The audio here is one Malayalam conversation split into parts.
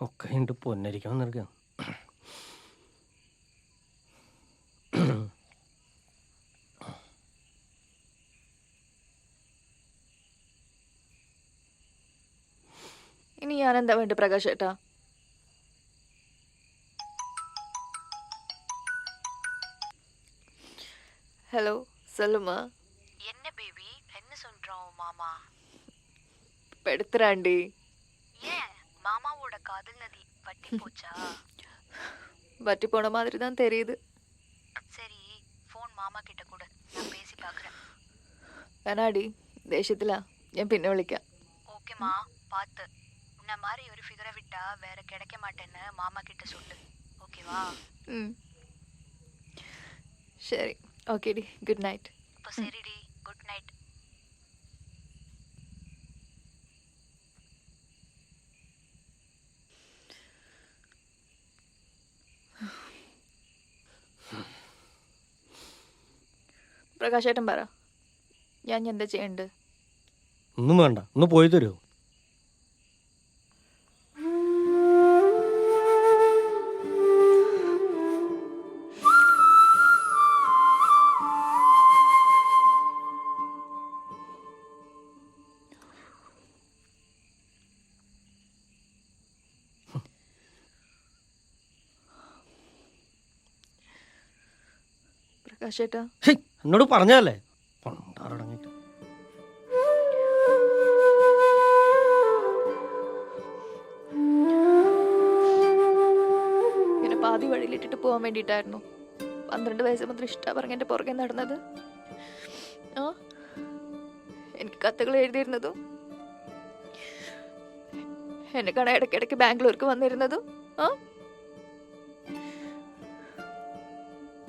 ഒക്കെ ഉണ്ട് പൊന്നരിക്കാൻ വന്നിരിക്കുക ഇനി ഞാൻ എന്താ വേണ്ട പ്രകാശ് ഏട്ടാ ஹலோ சொல்லுமா என்ன பேபி என்ன சொல்றான் உன் மாமா பெடுத்துறாண்டி ஏன் மாமாவோட காதல் நதி வட்டி போச்சா? வட்டி போன மாதிரி தான் தெரியுது. சரி ஃபோன் மாமா கிட்ட கூட. நான் பேசி பார்க்குறேன் வேணாடி தேசத்தில் என் பின்ன விளிக்க ஓகேம்மா பார்த்து உன்ன மாதிரி ஒரு ஃபிகரை விட்டா வேற கிடைக்க மாட்டேன்னு மாமா கிட்ட சொல்லு. ஓகேவா ம். சரி ஓகேடி குட் நைட் இப்போ சரிடி. குட் நைட் പ്രകാശ് ഏട്ടൻ പറ. ഞാൻ ഇനി എന്താ ചെയ്യണ്ട്? ഒന്നും വേണ്ട. ഒന്ന് പോയി തരുമോ പ്രകാശ് ഏട്ടാ ഹേയ്, എന്നോട് പറഞ്ഞതല്ലേ? പണ്ടാറടങ്ങിട്ട് ഇങ്ങനെ പാതി വഴിയിലിട്ടിട്ട് പോകാൻ വേണ്ടിയിട്ടായിരുന്നു. പന്ത്രണ്ട് വയസ്സ് മുതൽ ഇഷ്ട പറഞ്ഞ എന്റെ പുറകെ നടന്നത്. ആ എനിക്ക് കത്തുകൾ എഴുതിയിരുന്നതും എന്നെ കാണാൻ ഇടയ്ക്കിടയ്ക്ക് ബാംഗ്ലൂർക്ക് വന്നിരുന്നതും ആ.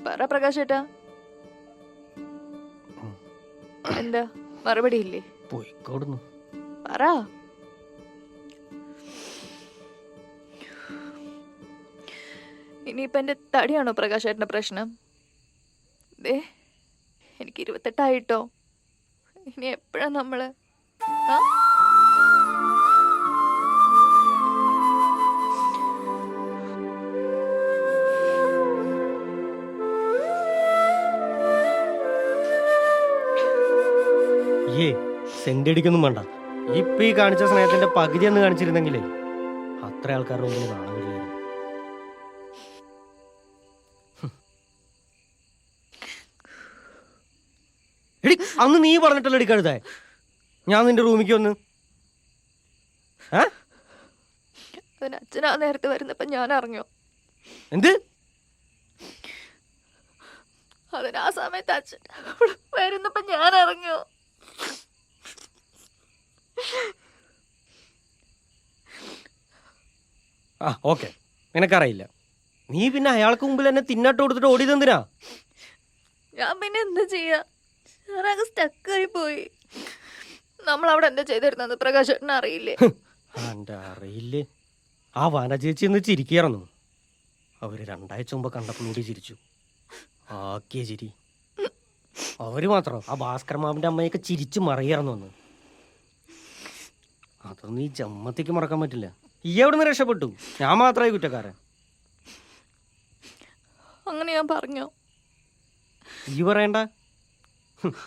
പറ പ്രകാശ് എന്താ? മറുപടി ഇല്ലേ പോയിക്കോടുന്നു പറ. ഇനിയിപ്പോ എന്റെ തടിയാണോ പ്രകാശേട്ടന്റെ പ്രശ്നം? ദേ എനിക്ക് ഇരുപത്തെട്ടായിട്ടോ ഇനി എപ്പോഴാ നമ്മൾ? ആ? ഏ സെന്റ് അടിക്കൊന്നും വേണ്ട. ഇപ്പൊ ഈ കാണിച്ച സ്നേഹത്തിന്റെ പകുതി എന്ന് കാണിച്ചിരുന്നെങ്കിലേ അത്ര ആൾക്കാരുടെ മുമ്പിൽ കാണാൻ കഴിയില്ല എടി അന്ന് നീ പറഞ്ഞിട്ടല്ലോ എടി ഞാൻ നിന്റെ റൂമിക്ക് വന്ന്. അച്ഛനാ നേരത്തെ വരുന്നപ്പോ ഞാൻ അറിഞ്ഞോ. എന്ത്? അതിനാ സമയത്ത് അച്ഛൻ വരുന്നപ്പോ ഞാൻ അറിഞ്ഞു. ആ ഓക്കെ. നിനക്കറിയില്ല. നീ പിന്നെ അയാൾക്ക് മുമ്പിൽ എന്നെ തിന്നട്ട് കൊടുത്തിട്ട് ഓടിയതെന്തിനാ? ഞാൻ പിന്നെ എന്താ ചെയ്യാ? ഞാനങ്ങ് സ്റ്റക്കായി പോയി. നമ്മൾ അവിടെ എന്താ ചെയ്തിരുന്നത് പ്രകാശേട്ടന് അറിയില്ലേ? എന്റെ അറിയില്ലേ? ആ വന ചേച്ചി എന്ന് ചിരിക്കുകയായിരുന്നു. അവർ രണ്ടാഴ്ച മുമ്പ് കണ്ടപ്പോൾ കൂടി ചിരിച്ചു. ആക്കിയ ചിരി. അവർ മാത്രം ആ ഭാസ്കർ മാമിന്റെ അമ്മയൊക്കെ ചിരിച്ചു മറിയായിരുന്നു അന്ന് നീ ചമ്മത്തേക്ക് മറക്കാൻ പറ്റില്ല. ഈ എവിടെ നിന്ന് രക്ഷപ്പെട്ടു. ഞാൻ മാത്രമായി കുറ്റക്കാരൻ. അങ്ങനെ ഞാൻ പറഞ്ഞോ. ഈ പറയണ്ട.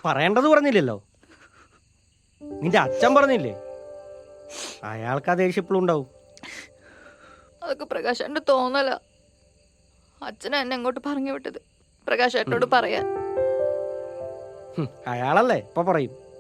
പറയണ്ടത് പറഞ്ഞില്ലല്ലോ. നിന്റെ അച്ഛൻ പറഞ്ഞില്ലേ? അയാൾക്ക് ആ ദേഷ്യം ഇപ്പോഴും ഉണ്ടാവും. അതൊക്കെ പ്രകാശന്റെ തോന്നല. അച്ഛനെ എന്നെ അങ്ങോട്ട് പറഞ്ഞു വിട്ടത്. പ്രകാശേട്ടനോട് പറയാൻ. പറയാ അയാളല്ലേ? ഇപ്പൊ പറയും.